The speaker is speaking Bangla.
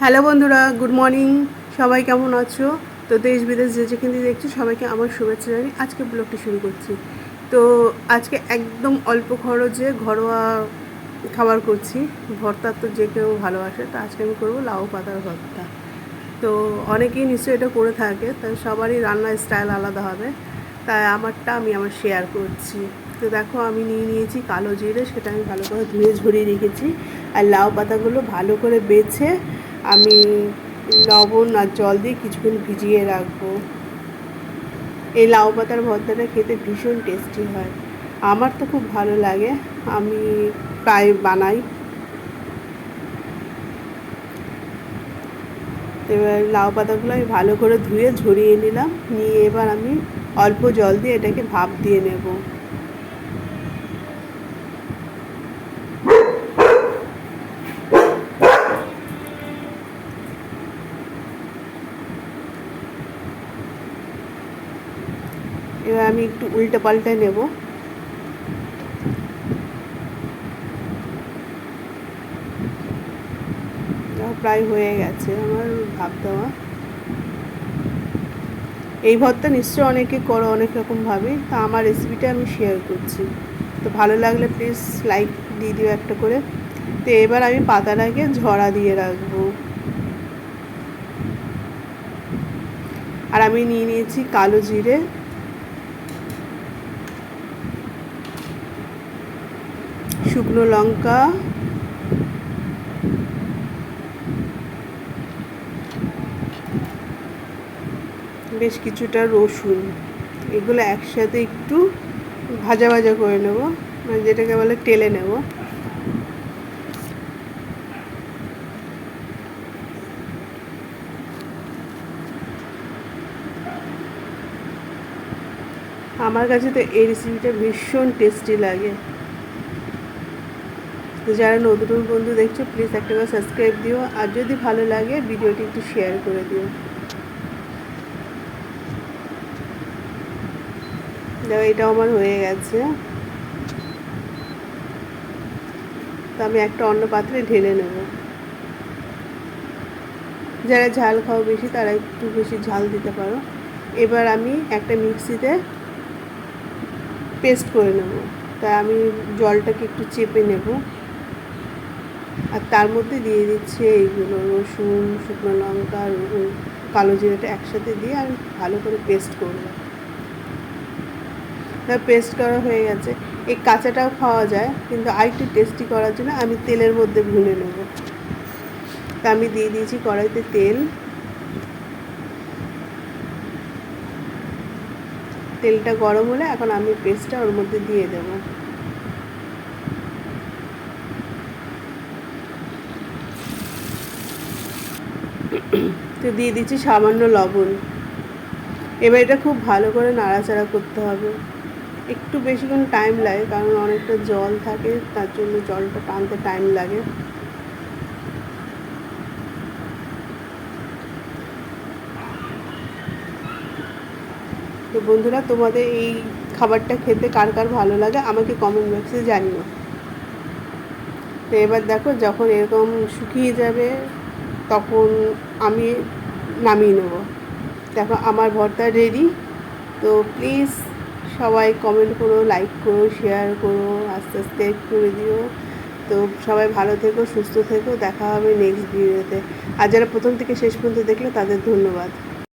হ্যালো বন্ধুরা, গুড মর্নিং। সবাই কেমন আছো? তো দেশ বিদেশ যে যেখান থেকে দেখছ, সবাইকে আমার শুভেচ্ছা জানি আজকে ব্লগটি শুরু করছি। তো আজকে একদম অল্প খরচে ঘরোয়া খাবার করছি। ভর্তা তো যে কেউ ভালোবাসে, তো আজকে আমি করব লাউ পাতার ভর্তা। তো অনেকেই নিশ্চয়ই এটা করে থাকে, তাই সবারই রান্নার স্টাইল আলাদা হবে। তাই আমারটা আমি আমার শেয়ার করছি। তো দেখো, আমি নিয়ে নিয়েছি কালো জিরে, সেটা আমি ভালো করে ধুয়ে ঝরিয়ে রেখেছি। আর লাউ পাতাগুলো ভালো করে বেছে আমি লবণ আর জল দিয়ে কিছুক্ষণ ভিজিয়ে রাখব। এই লাউ পাতার ভর্তাটা খেতে ভীষণ টেস্টি হয়। আমার তো খুব ভালো লাগে, আমি প্রায় বানাই। এবার লাউ পাতাগুলো আমি ভালো করে ধুয়ে ঝরিয়ে নিলাম, নিয়ে এবার আমি অল্প জল দিয়ে এটাকে ভাপ দিয়ে নেব। এবার আমি একটু উল্টে পাল্টে নেব। প্রায় হয়ে গেছে আমার ভাব দেওয়া। এই ভর্তা নিশ্চয় অনেকে করো অনেক রকমভাবে তা আমার রেসিপিটা আমি শেয়ার করছি। তো ভালো লাগলে প্লিজ লাইক দিয়ে দিও একটা করে। তো এবার আমি পাতাটাকে ঝরা দিয়ে রাখব। আর আমি নিয়ে নিয়েছি কালো জিরে। শুকনো লঙ্কা। বেশ কিছুটা রসুন। এগুলো একসাথে একটু ভাজা ভাজা করে নেব। মানে যেটাকে বলে টেলে নেব। আমার কাছে তো এই রেসিপিটা ভীষণ টেস্টি লাগে। তো যারা নতুন বন্ধু দেখছ প্লিজ একটা করে সাবস্ক্রাইব দিও। আর যদি ভালো লাগে, ভিডিওটি একটু শেয়ার করে দিও। দেখো, এটাও আমার হয়ে গেছে। তো আমি একটা অন্য পাত্রে ঢেলে নেব। যারা ঝাল খাও বেশি, তারা একটু বেশি ঝাল দিতে পারো। এবার আমি একটা মিক্সিতে পেস্ট করে নেব। তাই আমি জলটাকে একটু চেপে নেব। আর তার মধ্যে দিয়ে দিচ্ছে এইগুলো, রসুন, শুকনো লঙ্কা কালো জিরাটা একসাথে দিয়ে আমি ভালো করে পেস্ট করব। পেস্ট করা হয়ে গেছে। এই কাঁচাটাও খাওয়া যায়, কিন্তু আরেকটু টেস্টি করার জন্য আমি তেলের মধ্যে ভুলে নেব। তা আমি দিয়ে দিয়েছি কড়াইতে তেল। তেলটা গরম হলে এখন আমি পেস্টটা ওর মধ্যে দিয়ে দেব। তো দিয়ে দিচ্ছি সামান্য লবণ। এবার এটা খুব ভালো করে নাড়াচাড়া করতে হবে। একটু বেশিক্ষণ টাইম লাগে, কারণ অনেকটা জল থাকে, তার জন্য জলটা টানতে টাইম লাগে। তো বন্ধুরা, তোমাদের এই খাবারটা খেতে কার কার ভালো লাগে আমাকে কমেন্ট বক্সে জানিও। তো এবার দেখো, যখন এরকম শুকিয়ে যাবে তখন আমি নামিয়ে নেব। দেখো আমার ভর্তা রেডি তো প্লিজ সবাই কমেন্ট করো লাইক করো শেয়ার করো, আস্তে আস্তে করে দিও। তো সবাই ভালো থেকো, সুস্থ থেকো, দেখা হবে নেক্সট ভিডিওতে আর যারা প্রথম থেকে শেষ পর্যন্ত দেখলে তাদের ধন্যবাদ।